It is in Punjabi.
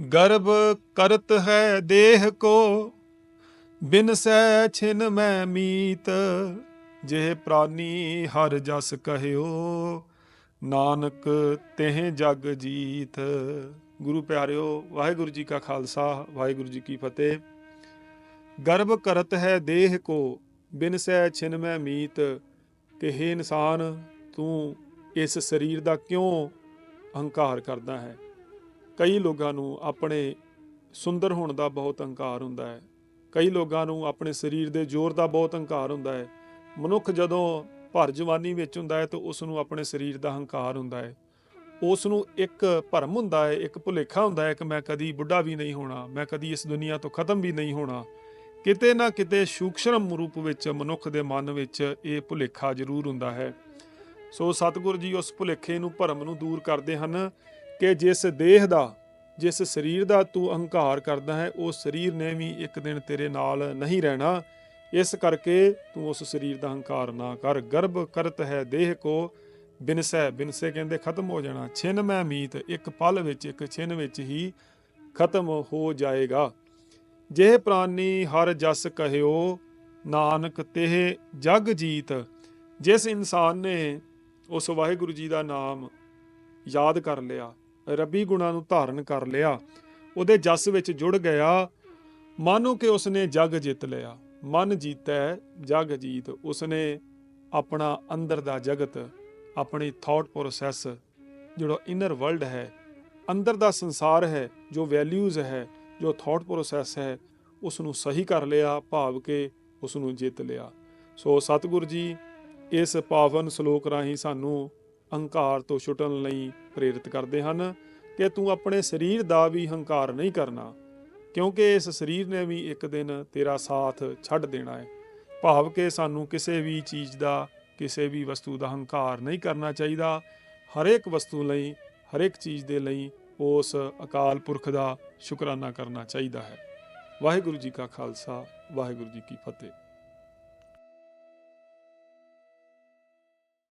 ਗਰਭ ਕਰਤ ਹੈ ਦੇਹ ਕੋ, ਬਿਨ ਸਹਿ ਛਿਨ ਮੈਂ ਮੀਤ। ਜਿਹ ਪ੍ਰਾਨੀ ਹਰ ਜਸ ਕਹਿਓ, ਨਾਨਕ ਤਿਹ ਜਗ ਜੀਤ। ਗੁਰੂ ਪਿਆਰਿਓ, ਵਾਹਿਗੁਰੂ ਜੀ ਕਾ ਖਾਲਸਾ, ਵਾਹਿਗੁਰੂ ਜੀ ਕੀ ਫਤਿਹ। ਗਰਭ ਕਰਤ ਹੈ ਦੇਹ ਕੋ, ਬਿਨ ਸਹਿ ਛਿਨ ਮੈਂ ਮੀਤ। ਕਿ ਹੇ ਇਨਸਾਨ, ਤੂੰ ਇਸ ਸਰੀਰ ਦਾ ਕਿਉਂ ਹੰਕਾਰ ਕਰਦਾ ਹੈ? ਕਈ ਲੋਕਾਂ ਨੂੰ ਆਪਣੇ ਸੁੰਦਰ ਹੋਣ ਦਾ ਬਹੁਤ ਹੰਕਾਰ ਹੁੰਦਾ ਹੈ। ਕਈ ਲੋਕਾਂ ਨੂੰ ਆਪਣੇ ਸਰੀਰ ਦੇ ਜ਼ੋਰ ਦਾ ਬਹੁਤ ਹੰਕਾਰ ਹੁੰਦਾ ਹੈ। ਮਨੁੱਖ ਜਦੋਂ ਭਰ ਜਵਾਨੀ ਵਿੱਚ ਹੁੰਦਾ ਹੈ ਤਾਂ ਉਸ ਨੂੰ ਆਪਣੇ ਸਰੀਰ ਦਾ ਹੰਕਾਰ ਹੁੰਦਾ ਹੈ। ਉਸ ਨੂੰ ਇੱਕ ਭਰਮ ਹੁੰਦਾ ਹੈ, ਇੱਕ ਭੁਲੇਖਾ ਹੁੰਦਾ ਹੈ ਕਿ ਮੈਂ ਕਦੀ ਬੁੱਢਾ ਵੀ ਨਹੀਂ ਹੋਣਾ, ਮੈਂ ਕਦੀ ਇਸ ਦੁਨੀਆ ਤੋਂ ਖਤਮ ਵੀ ਨਹੀਂ ਹੋਣਾ। ਕਿਤੇ ਨਾ ਕਿਤੇ ਸੂਖਸ਼ਮ ਰੂਪ ਵਿੱਚ ਮਨੁੱਖ ਦੇ ਮਨ ਵਿੱਚ ਇਹ ਭੁਲੇਖਾ ਜ਼ਰੂਰ ਹੁੰਦਾ ਹੈ। ਸੋ ਸਤਿਗੁਰ ਜੀ ਉਸ ਭੁਲੇਖੇ ਨੂੰ, ਭਰਮ ਨੂੰ ਦੂਰ ਕਰਦੇ ਹਨ। ਕਿ ਜਿਸ ਦੇਹ ਦਾ, ਜਿਸ ਸਰੀਰ ਦਾ ਤੂੰ ਅਹੰਕਾਰ ਕਰਦਾ ਹੈ, ਉਹ ਸਰੀਰ ਨੇ ਵੀ ਇੱਕ ਦਿਨ ਤੇਰੇ ਨਾਲ ਨਹੀਂ ਰਹਿਣਾ। ਇਸ ਕਰਕੇ ਤੂੰ ਉਸ ਸਰੀਰ ਦਾ ਹੰਕਾਰ ਨਾ ਕਰ। ਗਰਭ ਕਰਤ ਹੈ ਦੇਹ ਕੋ, ਬਿਨਸੈ ਬਿਨਸੇ ਕਹਿੰਦੇ ਖਤਮ ਹੋ ਜਾਣਾ। ਛਿਨ ਮੈਂ ਮੀਤ, ਇੱਕ ਪਲ ਵਿੱਚ, ਇੱਕ ਛਿਨ ਵਿੱਚ ਹੀ ਖਤਮ ਹੋ ਜਾਏਗਾ। ਜੇ ਪ੍ਰਾਨੀ ਹਰ ਜਸ ਕਹਿਓ, ਨਾਨਕ ਤਿਹ ਜਗ ਜੀਤ। ਜਿਸ ਇਨਸਾਨ ਨੇ ਉਸ ਵਾਹਿਗੁਰੂ ਜੀ ਦਾ ਨਾਮ ਯਾਦ ਕਰ ਲਿਆ ਰੱਬੀ ਗੁਣਾਂ ਨੂੰ ਧਾਰਨ ਕਰ ਲਿਆ। ਉਹਦੇ ਜਸ ਵਿੱਚ ਜੁੜ ਗਿਆ। ਮਾਨੋ ਕਿ ਉਸਨੇ ਜਗ ਜਿੱਤ ਲਿਆ। ਮਨ ਜੀਤੈ, ਜਗ ਜੀਤ। ਉਸਨੇ ਆਪਣਾ ਅੰਦਰ ਦਾ ਜਗਤ, ਆਪਣੀ ਥਾਟ ਪ੍ਰੋਸੈਸ ਜਿਹੜਾ ਇਨਰ ਵਰਲਡ ਹੈ, ਅੰਦਰ ਦਾ ਸੰਸਾਰ ਹੈ, ਜੋ ਵੈਲਿਊਜ਼ ਹੈ, ਜੋ ਥਾਟ ਪ੍ਰੋਸੈਸ ਹੈ ਉਸ ਨੂੰ ਸਹੀ ਕਰ ਲਿਆ, ਭਾਵ ਕੇ ਉਸ ਨੂੰ ਜਿੱਤ ਲਿਆ। ਸੋ ਸਤਿਗੁਰੂ ਜੀ, ਇਸ ਪਾਵਨ ਸ਼ਲੋਕ ਰਾਹੀਂ ਸਾਨੂੰ ਹੰਕਾਰ ਤੋਂ ਛੁੱਟਣ ਲਈ ਪ੍ਰੇਰਿਤ ਕਰਦੇ ਹਨ ਕਿ ਤੂੰ ਆਪਣੇ ਸਰੀਰ ਦਾ ਵੀ ਹੰਕਾਰ ਨਹੀਂ ਕਰਨਾ, ਕਿਉਂਕਿ ਇਸ ਸਰੀਰ ਨੇ ਵੀ ਇੱਕ ਦਿਨ ਤੇਰਾ ਸਾਥ ਛੱਡ ਦੇਣਾ ਹੈ। ਭਾਵ ਕਿ ਸਾਨੂੰ ਕਿਸੇ ਵੀ ਚੀਜ਼ ਦਾ, ਕਿਸੇ ਵੀ ਵਸਤੂ ਦਾ ਹੰਕਾਰ ਨਹੀਂ ਕਰਨਾ ਚਾਹੀਦਾ। ਹਰੇਕ ਵਸਤੂ ਲਈ, ਹਰੇਕ ਚੀਜ਼ ਦੇ ਲਈ ਉਸ ਅਕਾਲ ਪੁਰਖ ਦਾ ਸ਼ੁਕਰਾਨਾ ਕਰਨਾ ਚਾਹੀਦਾ ਹੈ। ਵਾਹਿਗੁਰੂ ਜੀ ਕਾ ਖਾਲਸਾ, ਵਾਹਿਗੁਰੂ ਜੀ ਕੀ ਫਤਿਹ।